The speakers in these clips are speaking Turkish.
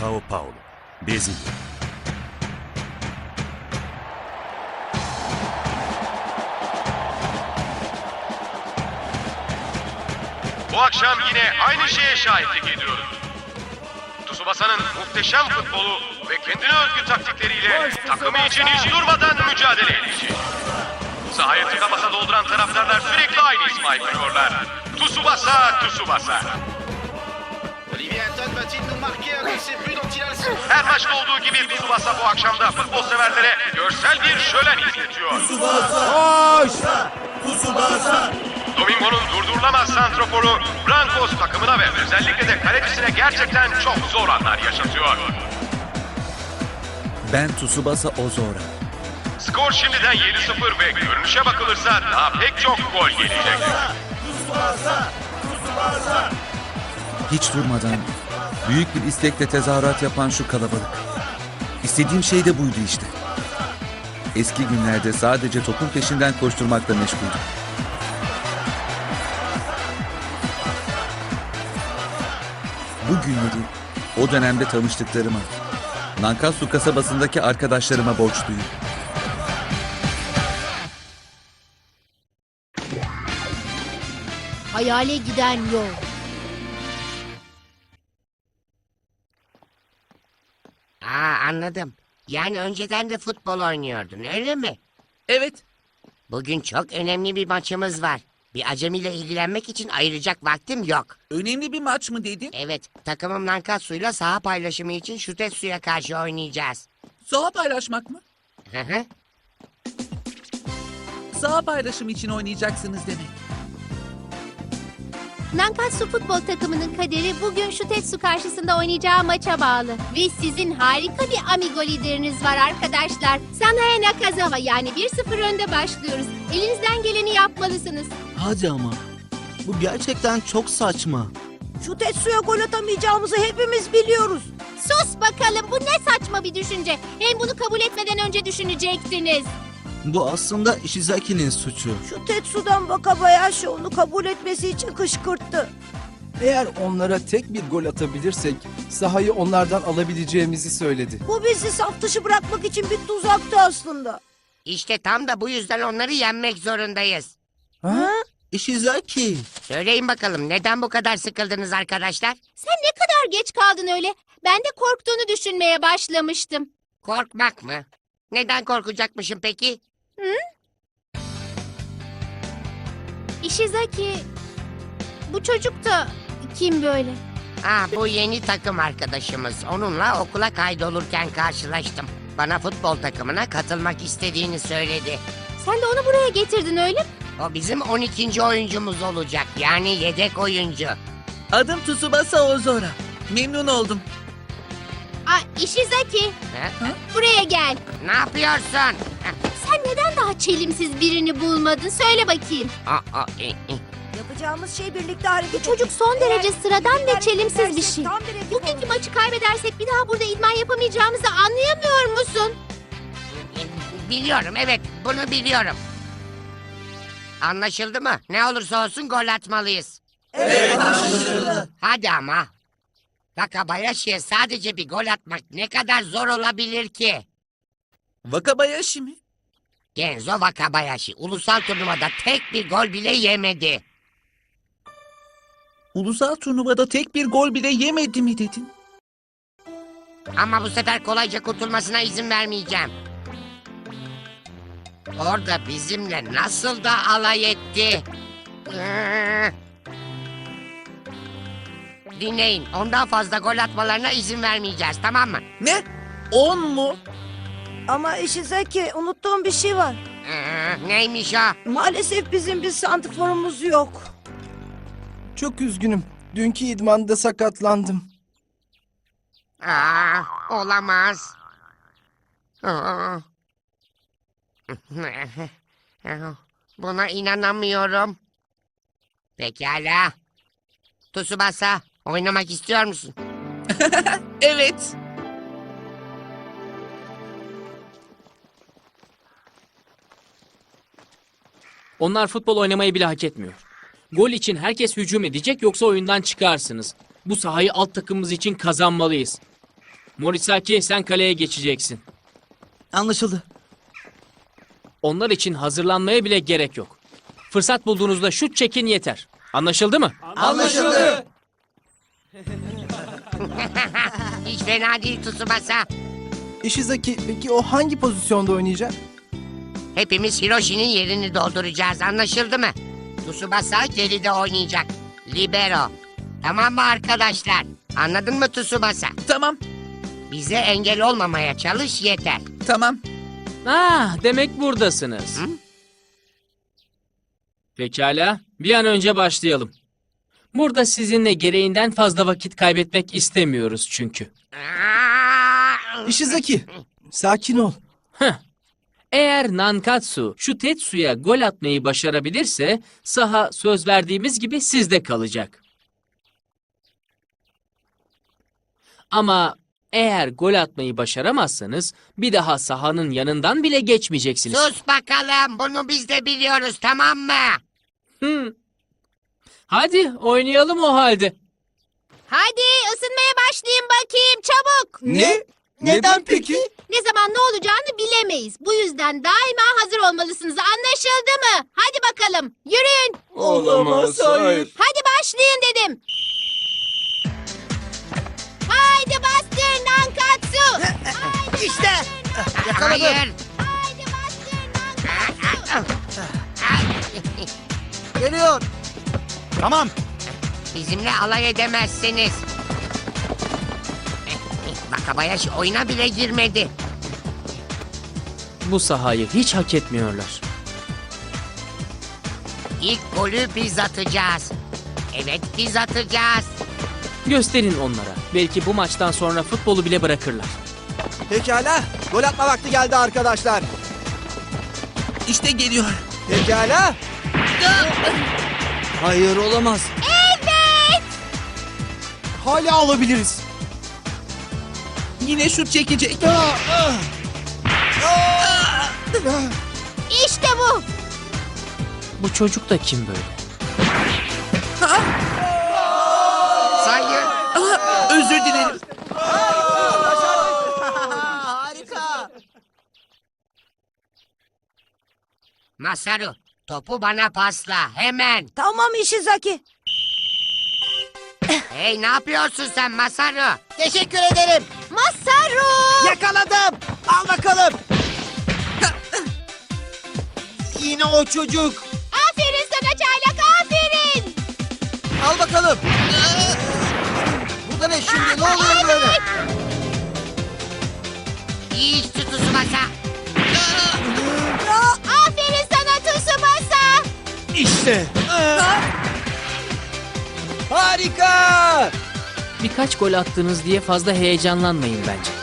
Sao Paulo, Brezilya. Bu akşam yine aynı şeye şahitlik ediyoruz. Tsubasa'nın muhteşem futbolu ve kendine özgü taktikleriyle takımı için hiç durmadan mücadele edecek. Sahayı tıka basa dolduran taraftarlar sürekli aynı ismi haykırıyorlar. Tsubasa, Tsubasa. Olivier Anton Her maçta olduğu gibi Tsubasa bu akşam da futbol severlere görsel bir şölen izletiyor. Domingo'nun durdurulamaz santroforu Brancos takımına ve özellikle de kalecisine gerçekten çok zor anlar yaşatıyor. Ben Tsubasa Ozora. Skor şimdiden 7-0 ve görünüşe bakılırsa daha pek çok gol gelecek. Hiç durmadan büyük bir istekle tezahürat yapan şu kalabalık. İstediğim şey de buydu işte. Eski günlerde sadece topun peşinden koşturmakla meşguldüm. Bu günleri o dönemde tanıştıklarıma, Nankatsu kasabasındaki arkadaşlarıma borçluyum. Hayale giden yol. Aa anladım. Yani önceden de futbol oynuyordun öyle mi? Evet. Bugün çok önemli bir maçımız var. Bir acemiyle ilgilenmek için ayıracak vaktim yok. Önemli bir maç mı dedin? Evet, takımım Nankatsu'yla saha paylaşımı için Şutetsu'ya karşı oynayacağız. Saha paylaşmak mı? Hı hı. Saha paylaşımı için oynayacaksınız demek. Nankatsu futbol takımının kaderi bugün Şutetsu karşısında oynayacağı maça bağlı. Ve sizin harika bir amigo lideriniz var arkadaşlar. Sanae Nakazawa yani 1-0 önde başlıyoruz. Elinizden geleni yapmalısınız. Hadi ama. Bu gerçekten çok saçma. Şu Tetsu'ya gol atamayacağımızı hepimiz biliyoruz. Sus bakalım bu ne saçma bir düşünce. Hem bunu kabul etmeden önce düşünecektiniz. Bu aslında Ishizaki'nin suçu. Şu Tetsu'dan Wakabayashi onu kabul etmesi için kışkırttı. Eğer onlara tek bir gol atabilirsek sahayı onlardan alabileceğimizi söyledi. Bu bizi saf dışı bırakmak için bir tuzaktı aslında. İşte tam da bu yüzden onları yenmek zorundayız. Ha? Ishizaki. Söyleyin bakalım neden bu kadar sıkıldınız arkadaşlar? Sen ne kadar geç kaldın öyle. Ben de korktuğunu düşünmeye başlamıştım. Korkmak mı? Neden korkacakmışım peki? Ishizaki, bu çocuk da kim böyle? Aa, bu yeni takım arkadaşımız. Onunla okula kaydolurken karşılaştım. Bana futbol takımına katılmak istediğini söyledi. Sen de onu buraya getirdin öyle mi? O bizim 12. oyuncumuz olacak. Yani yedek oyuncu. Adım Tsubasa Ozora. Memnun oldum. Aa, Ishizaki, Ha? buraya gel. Ne yapıyorsun? Ha, daha çelimsiz birini bulmadın? Söyle bakayım. aa, aa, e, e. Yapacağımız şey birlikte hareket Bu çocuk son Eğer derece sıradan ve birlikte çelimsiz bir şey. tam bir ekip Bugünkü oluruz. maçı kaybedersek bir daha burada idman yapamayacağımızı anlayamıyor musun? Biliyorum evet bunu biliyorum. Anlaşıldı mı? Ne olursa olsun gol atmalıyız. Evet anlaşıldı. Hadi ama. Wakabayashi'ye sadece bir gol atmak ne kadar zor olabilir ki? Wakabayashi mi? Genzo Wakabayashi ulusal turnuvada tek bir gol bile yemedi. Ulusal turnuvada tek bir gol bile yemedi mi dedin? Ama bu sefer kolayca kurtulmasına izin vermeyeceğim. Orada bizimle nasıl da alay etti. Iıı. Dinleyin, ondan fazla gol atmalarına izin vermeyeceğiz, tamam mı? Ne? 10 mu? Ama Ishizaki unuttuğum bir şey var. Iıı, neymiş o? Maalesef bizim bir santiforumuz yok. Çok üzgünüm. Dünkü idmanda sakatlandım. Aa, olamaz. Aa. Buna inanamıyorum. Pekala. Tsubasa, oynamak istiyor musun? Evet. Onlar futbol oynamayı bile hak etmiyor. Gol için herkes hücum edecek yoksa oyundan çıkarsınız. Bu sahayı alt takımımız için kazanmalıyız. Morisaki sen kaleye geçeceksin. Anlaşıldı. Onlar için hazırlanmaya bile gerek yok. Fırsat bulduğunuzda şut çekin yeter. Anlaşıldı mı? Anlaşıldı. Hiç fena değil Tsubasa. Ishizaki peki o hangi pozisyonda oynayacak? Hepimiz Hiroshi'nin yerini dolduracağız anlaşıldı mı? Tsubasa geride oynayacak. Libero. Tamam mı arkadaşlar? Anladın mı Tsubasa? Tamam. Bize engel olmamaya çalış yeter. Tamam. Ah, demek buradasınız. Hı? Pekala, bir an önce başlayalım. Burada sizinle gereğinden fazla vakit kaybetmek istemiyoruz çünkü. Aa! Ishizaki sakin ol. Heh. Eğer Nankatsu şu Tetsu'ya gol atmayı başarabilirse saha söz verdiğimiz gibi sizde kalacak. Ama eğer gol atmayı başaramazsanız bir daha sahanın yanından bile geçmeyeceksiniz. Sus bakalım bunu biz de biliyoruz tamam mı? Hı. Hadi oynayalım o halde. Hadi ısınmaya başlayın bakayım çabuk. Ne? Neden peki? Ne zaman ne olacağını bilemeyiz. Bu yüzden daima hazır olmalısınız. Anlaşıldı mı? Hadi bakalım. Yürüyün. Olamaz hayır. Hadi başlayın dedim. Haydi bastır Nankatsu. Haydi İşte. Hayır. Haydi bastır Nankatsu. Geliyor. Tamam. Bizimle alay edemezsiniz. Wakabayashi oyuna bile girmedi. Bu sahayı hiç hak etmiyorlar. İlk golü biz atacağız. Evet biz atacağız. Gösterin onlara. Belki bu maçtan sonra futbolu bile bırakırlar. Pekala. Gol atma vakti geldi arkadaşlar. İşte geliyor. Pekala. Hayır olamaz. Evet. Hala alabiliriz. Yine şut çekecek. İşte bu. Bu çocuk da kim böyle? Sayın. Özür dilerim. Harika. Masaru topu bana pasla hemen. Tamam Ishizaki. Hey ne yapıyorsun sen Masaru? Teşekkür ederim. Masaru. Yakaladım. Al bakalım. Yine o çocuk. Aferin sana çaylak aferin. Al bakalım. Bu da ne şimdi? Ne oluyor böyle? İyi iş Tsubasa. Aferin sana Tsubasa. İşte. Harika. Birkaç gol attınız diye fazla heyecanlanmayın bence.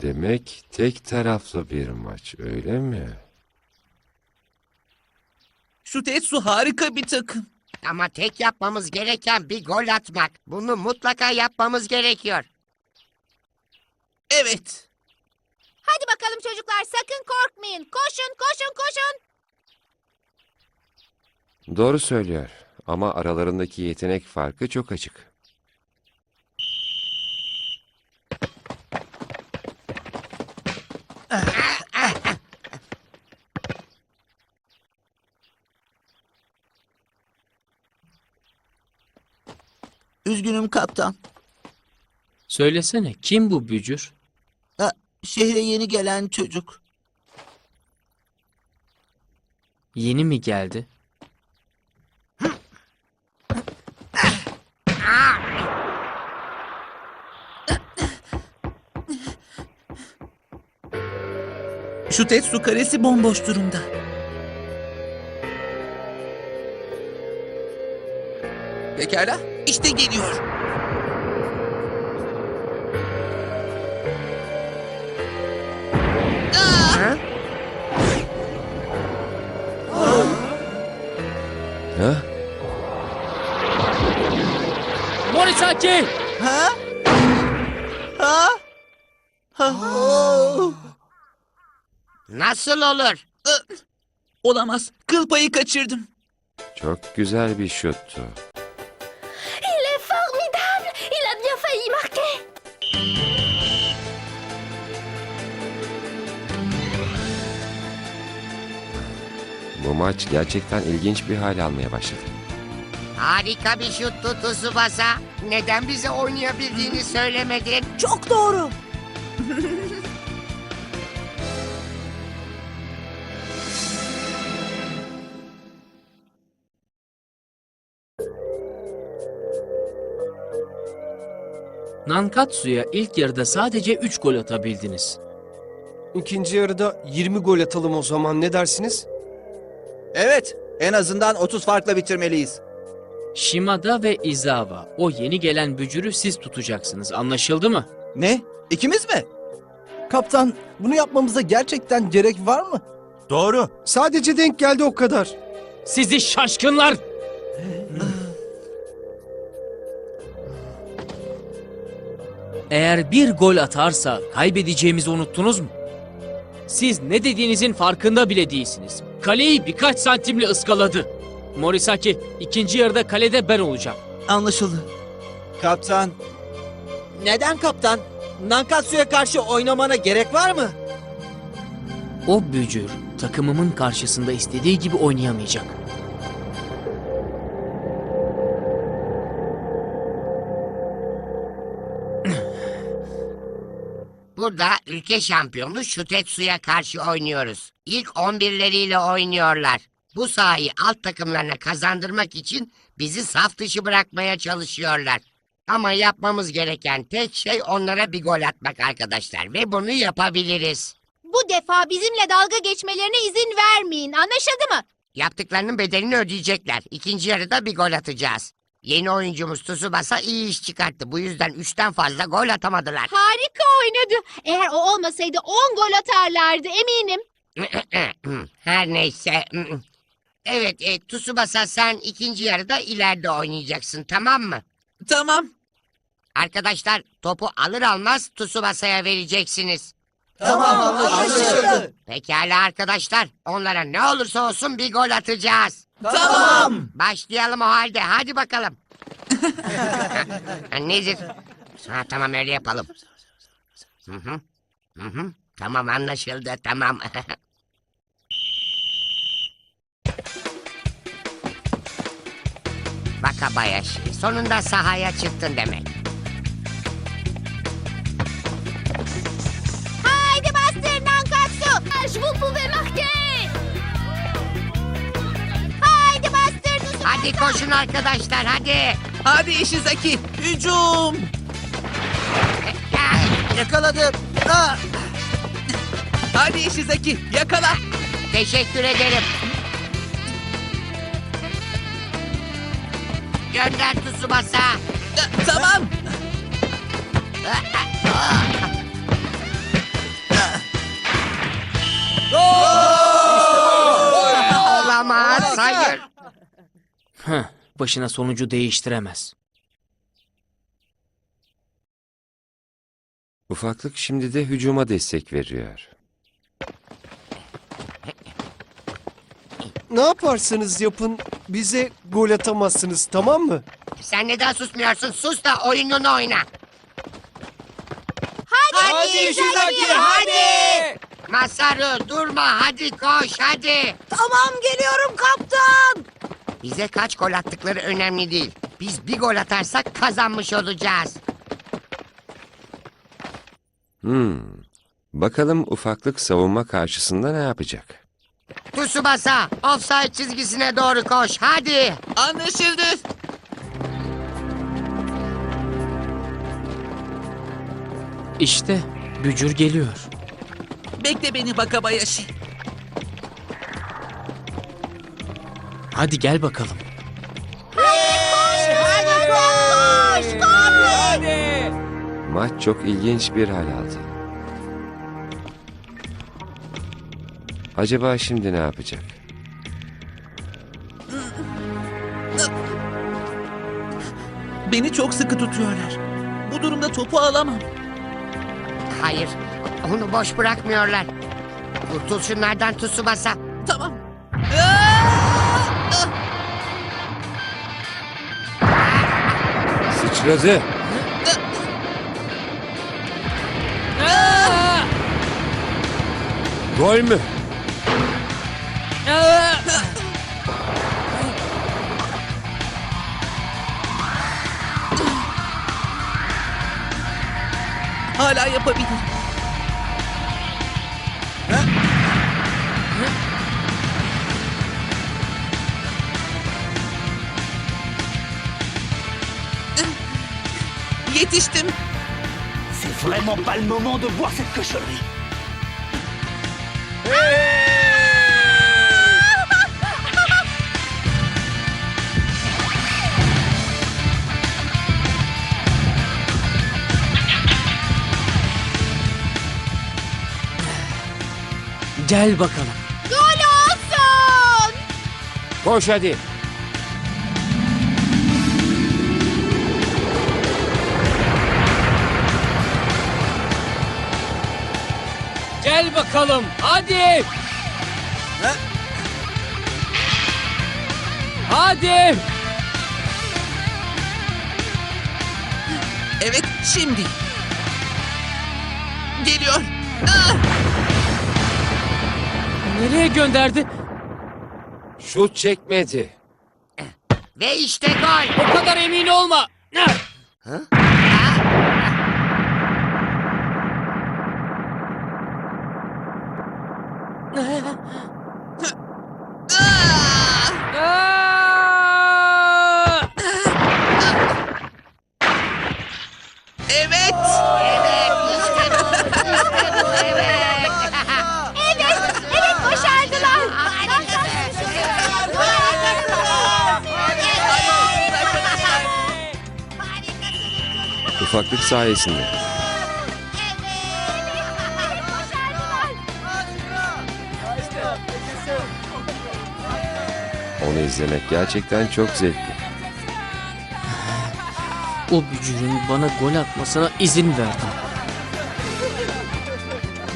Demek tek taraflı bir maç öyle mi? Şu Tetsu harika bir takım. Ama tek yapmamız gereken bir gol atmak. Bunu mutlaka yapmamız gerekiyor. Evet. Hadi bakalım çocuklar sakın korkmayın. Koşun koşun koşun. Doğru söylüyor ama aralarındaki yetenek farkı çok açık. Üzgünüm kaptan. Söylesene kim bu bücür? Ha, şehre yeni gelen çocuk. Yeni mi geldi? Şu Tetsu karesi bomboş durumda. Pekala, işte geliyor. Ha? Ha? Morisaki! Ha? Ha? Ha? Oo! Nasıl olur? Olamaz, kıl payı kaçırdım. Çok güzel bir şuttu. Il est formidable! Il a bien failli marquer! Bu maç gerçekten ilginç bir hal almaya başladı. Harika bir şuttu Tsubasa. Neden bize oynayabildiğini söylemedin? Çok doğru. Nankatsu'ya ilk yarıda sadece 3 gol atabildiniz. İkinci yarıda 20 gol atalım o zaman ne dersiniz? Evet, en azından 30 farkla bitirmeliyiz. Shimada ve Izawa, o yeni gelen bücürü siz tutacaksınız. Anlaşıldı mı? Ne? İkimiz mi? Kaptan bunu yapmamıza gerçekten gerek var mı? Doğru. Sadece denk geldi o kadar. Sizi şaşkınlar! Eğer bir gol atarsa kaybedeceğimizi unuttunuz mu? Siz ne dediğinizin farkında bile değilsiniz. Kaleyi birkaç santimle ıskaladı. Morisaki ikinci yarıda kalede ben olacağım. Anlaşıldı. Kaptan. Neden kaptan? Nankatsu'ya karşı oynamana gerek var mı? O bücür takımımın karşısında istediği gibi oynayamayacak. Burada ülke şampiyonu Şutetsu'ya karşı oynuyoruz. İlk 11'leriyle oynuyorlar. Bu sahayı alt takımlarına kazandırmak için bizi saf dışı bırakmaya çalışıyorlar. Ama yapmamız gereken tek şey onlara bir gol atmak arkadaşlar ve bunu yapabiliriz. Bu defa bizimle dalga geçmelerine izin vermeyin. Anlaşıldı mı? Yaptıklarının bedelini ödeyecekler. İkinci yarıda bir gol atacağız. Yeni oyuncumuz Tsubasa iyi iş çıkarttı. Bu yüzden üçten fazla gol atamadılar. Harika oynadı. Eğer o olmasaydı 10 gol atarlardı eminim. Her neyse. Evet, e, Tsubasa sen ikinci yarıda ileride oynayacaksın, tamam mı? Tamam. Arkadaşlar topu alır almaz Tsubasa'ya vereceksiniz. Tamam, anlaşıldı. Pekala arkadaşlar, onlara ne olursa olsun bir gol atacağız. Tamam. Başlayalım o halde, hadi bakalım. Nedir? Ha, tamam öyle yapalım. Hı hı. Hı hı. Tamam anlaşıldı, tamam. Wakabayashi, sonunda sahaya çıktın demek. Hadi koşun arkadaşlar, hadi. Hadi Ishizaki, hücum. Yakaladım. Ah! Hadi Ishizaki, yakala. Teşekkür ederim. Gönder Tsubasa. Tamam. Olamaz, başına sonucu değiştiremez. Ufaklık şimdi de hücuma destek veriyor. Ne yaparsanız yapın bize gol atamazsınız tamam mı? Sen neden susmuyorsun? Sus da oyununu oyna. Hadi, Ishizaki, hadi. Masaru durma hadi koş hadi. Tamam geliyorum kaptan. Bize kaç gol attıkları önemli değil. Biz bir gol atarsak kazanmış olacağız. Hmm. Bakalım ufaklık savunma karşısında ne yapacak? Tsubasa offside çizgisine doğru koş hadi. Anlaşıldı. İşte bücür geliyor. Bekle beni Bakabayashi. Hadi gel bakalım. Hadi koş. Koş koş. Maç çok ilginç bir hal aldı. Acaba şimdi ne yapacak? Beni çok sıkı tutuyorlar. Bu durumda topu alamam. Hayır, onu boş bırakmıyorlar. Kurtul şunlardan Tsubasa. Tamam. Sıçradı. Gol mü? Hala yapabilirim. Yetiştim. C'est vraiment pas le moment de boire cette cochonnerie. Gel bakalım. Gol olsun. Koş hadi. Bakalım. Hadi. Hadi. Evet şimdi. Geliyor. Ah! Nereye gönderdi? Şut çekmedi. Ve işte gol. O kadar emin olma. Aa! Evet. Evet, işte bu. İşte bu, evet. Evet, evet başardılar. Ufaklık sayesinde. Onu izlemek gerçekten çok zevkli. O bücürün bana gol atmasına izin verdim.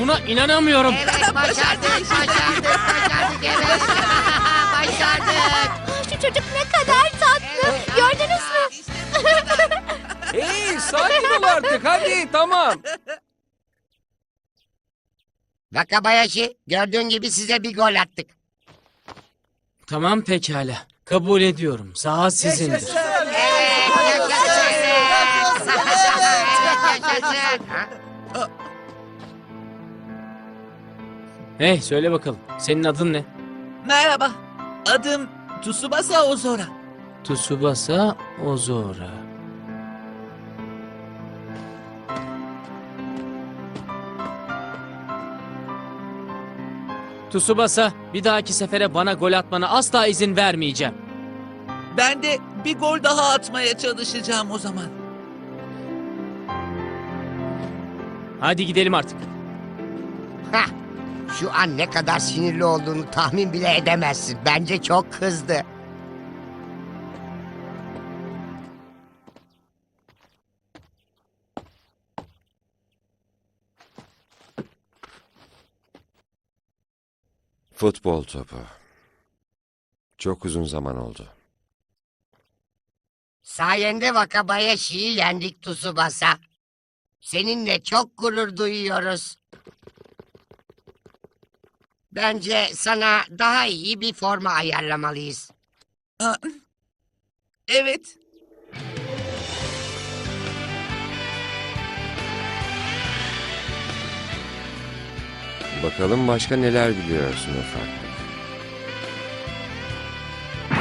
Buna inanamıyorum. Evet, başardık, başardık, başardık, evet. başardık. Şu çocuk ne kadar tatlı. Gördünüz mü? Hey sakin ol artık hadi tamam. Wakabayashi, gördüğün gibi size bir gol attık. Tamam pekala. Kabul ediyorum. Saha sizindir. Hey söyle bakalım. Senin adın ne? Merhaba. Adım Tsubasa Ozora. Tsubasa Ozora. Tsubasa, bir dahaki sefere bana gol atmana asla izin vermeyeceğim. Ben de bir gol daha atmaya çalışacağım o zaman. Hadi gidelim artık. Hah, Şu an ne kadar sinirli olduğunu tahmin bile edemezsin. Bence çok kızdı. Futbol topu. Çok uzun zaman oldu. Sayende Wakabayashi'yi yendik Tsubasa. Seninle çok gurur duyuyoruz. Bence sana daha iyi bir forma ayarlamalıyız. Aa, Evet. Bakalım başka neler biliyorsun ufaklık.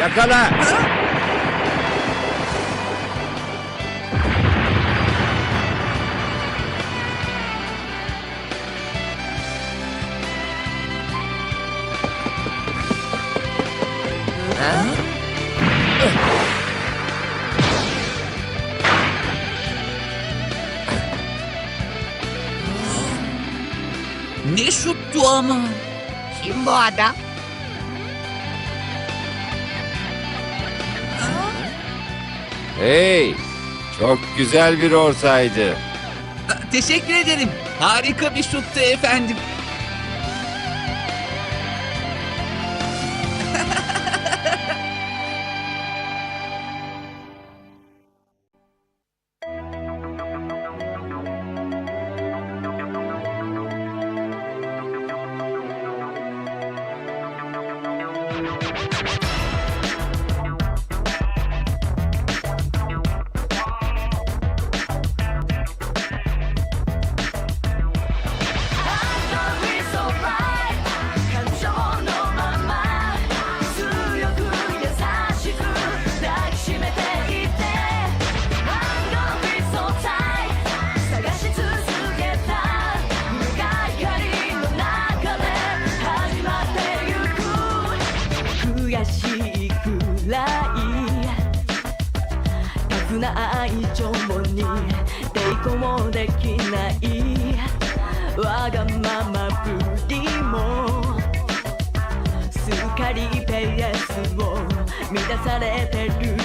Yakala! Ne şuttu ama. Kim bu adam? Hey, çok güzel bir ortaydı. Teşekkür ederim. Harika bir şuttu efendim. 出されてる